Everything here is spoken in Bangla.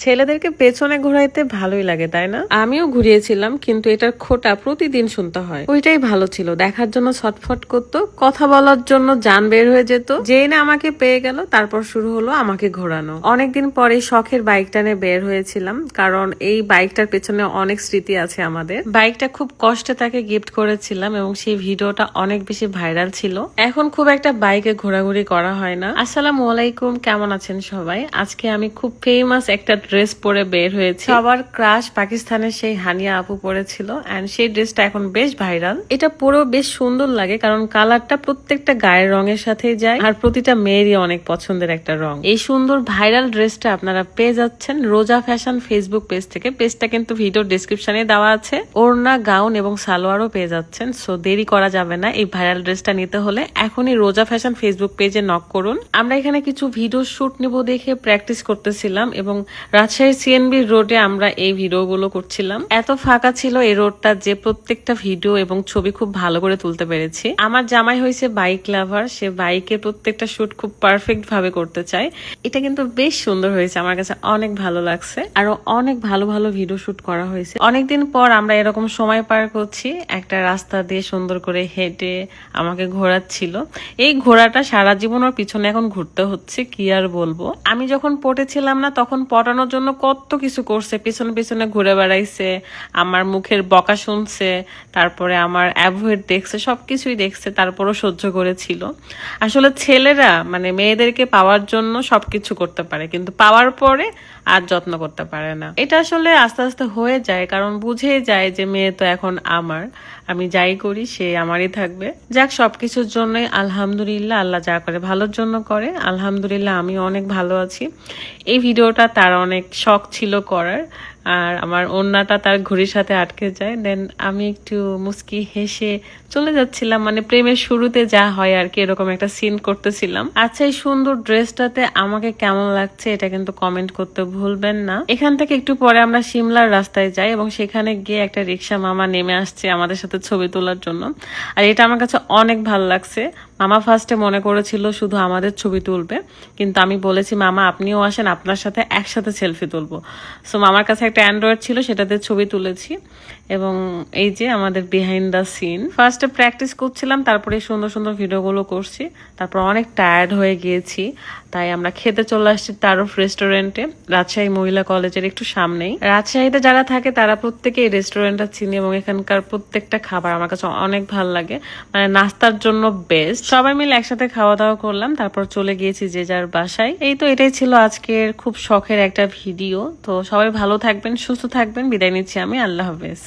ছেলেদেরকে পেছনে ঘোরাইতে ভালোই লাগে তাই না? আমিও ঘুরিয়েছিলাম কিন্তু এটার খোটা প্রতিদিন শুনতে হয়। ওইটাই ভালো ছিল দেখার জন্য ছটফট করতো কথা বলার জন্য যান বের হয়ে যেত। যেই না আমাকে পেয়ে গেল তারপর শুরু হলো আমাকে ঘোরানো। অনেকদিন পরে শখের বাইকটা নিয়ে বের হয়েছিলাম কারণ এই বাইকটার পেছনে অনেক স্মৃতি আছে আমাদের। বাইকটা খুব কষ্টে তাকে গিফট করেছিলাম এবং সেই ভিডিওটা অনেক বেশি ভাইরাল ছিল। এখন খুব একটা বাইকে ঘোরাঘুরি করা হয় না। আসসালামু আলাইকুম কেমন আছেন সবাই? আজকে আমি খুব ফেমাস একটা ড্রেস পরে বের হয়েছে। সবার ক্রাশ পাকিস্তানের সেই হানিয়া আপু পরেছিল এন্ড সেই ড্রেসটা এখন বেশ ভাইরাল এটা পরেও বেশ সুন্দর লাগে কারণ কালারটা প্রত্যেকটা গায়ের রঙের সাথে যায় আর প্রতিটা মেয়েরই অনেক পছন্দের একটা রং। এই সুন্দর ভাইরাল ড্রেসটা আপনারা পেয়ে যাচ্ছেন রোজা ফ্যাশন ফেসবুক পেজ থেকে। পেজটা কিন্তু ভিডিও ডিসক্রিপশনে দেওয়া আছে। ওড়না গাউন এবং সালোয়ারও পেয়ে যাচ্ছেন সো দেরি করা যাবে না এই ভাইরাল ড্রেসটা নিতে হলে। এখনই রোজা ফ্যাশন ফেসবুক পেজে নক করুন। আমরা এখানে কিছু ভিডিও শুট নিব দেখে প্র্যাকটিস করতেছিলাম এবং রাজশাহী সিএনবি রোডে আমরা এই ভিডিওগুলো করছিলাম। এত ফাঁকা ছিল এই রোডটা যে প্রত্যেকটা ভিডিও এবং ছবি খুব ভালো করে তুলতে পেরেছি। আমার জামাই হয়েছে বাইক লাভার সে বাইকের প্রত্যেকটা শুট খুব পারফেক্ট ভাবে করতে চায়। এটা কিন্তু বেশ সুন্দর হয়েছে, আমার কাছে অনেক ভালো লাগছে। আরও অনেক ভালো ভালো ভিডিও শুট করা হয়েছে। অনেকদিন পর আমরা এরকম সময় পার করছি, একটা রাস্তা দিয়ে সুন্দর করে হেঁটে আমাকে ঘোরাচ্ছিল। এই ঘোড়াটা সারা জীবন ওর পিছনে এখন ঘুরতে হচ্ছে, কি আর বলব? আমি যখন পটেছিলাম না, তখন পটানোর জন্য কত কিছু করছে, পিছনে পিছনে ঘুরে বেড়াইছে, আমার মুখের বকা শুনছে, তারপরে আমার অ্যাভয়েড দেখছে, সবকিছুই দেখছে, তারপরও সহ্য করেছিল। আসলে ছেলেরা মানে মেয়েদেরকে পাওয়ার জন্য সবকিছু করতে পারে, কিন্তু পাওয়ার পরে আর যত্ন করতে পারে না। এটা আসলে আস্তে আস্তে হয়ে যায়, কারণ বুঝেই যায় যে মেয়ে তো এখন আমার। আমি যাই করি, সে আমারই থাকবে। যাক সব কিছুর জন্যই আলহামদুলিল্লাহ আল্লাহ যা করে, ভালোর জন্য করে। আলহামদুলিল্লাহ আমি অনেক ভালো আছি। এই ভিডিওটা তার অনেক শখ ছিল করার, আর আমার ওড়নাটা তার ঘড়ির সাথে আটকে যায়। দেন আমি একটু মুস্কি হেসে চলে যাচ্ছিলাম মানে প্রেমের শুরুতে যা হয় আর কি, এরকম একটা সিন করতেছিলাম। আচ্ছা এই সুন্দর ড্রেসটাতে আমাকে কেমন লাগছে এটা কিন্তু কমেন্ট করতে ভুলবেন না। এখান থেকে একটু পরে আমরা সিমলার রাস্তায় যাই এবং সেখানে গিয়ে একটা রিক্সা মামা নেমে আসছে আমাদের সাথে ছবি তোলার জন্য। আর এটা আমার কাছে অনেক ভালো লাগছে। মামা ফার্স্টে মনে করেছিল শুধু আমাদের ছবি তুলবে, কিন্তু আমি বলেছি, মামা, আপনিও আসেন, আপনার সাথে একসাথে সেলফি তুলবো। সো মামার কাছে একটা অ্যান্ড্রয়েড ছিল, সেটাতে ছবি তুলেছি। এবং এই যে আমাদের বিহাইন্ড দ্য সিন ফার্স্টে প্র্যাকটিস করছিলাম, তারপরে সুন্দর সুন্দর ভিডিওগুলো করছি। তারপর অনেক টায়ার্ড হয়ে গিয়েছি, তাই আমরা খেতে চলে আসছি তারফ রেস্টুরেন্টে রাজশাহী মহিলা কলেজের একটু সামনেই। রাজশাহীতে যারা থাকে, তারা প্রত্যেকে এই রেস্টুরেন্টটা চিনি, এবং এখানকার প্রত্যেকটা খাবার আমার কাছে অনেক ভালো লাগে। মানে নাস্তার জন্য বেস্ট সবাই মিলে একসাথে খাওয়া দাওয়া করলাম, তারপর চলে গিয়েছি যে যার বাসায়। এই তো এটাই ছিল আজকের খুব শখের একটা ভিডিও। তো সবাই ভালো থাকবেন, সুস্থ থাকবেন। বিদায় নিচ্ছি আমি। আল্লাহ হাফেজ।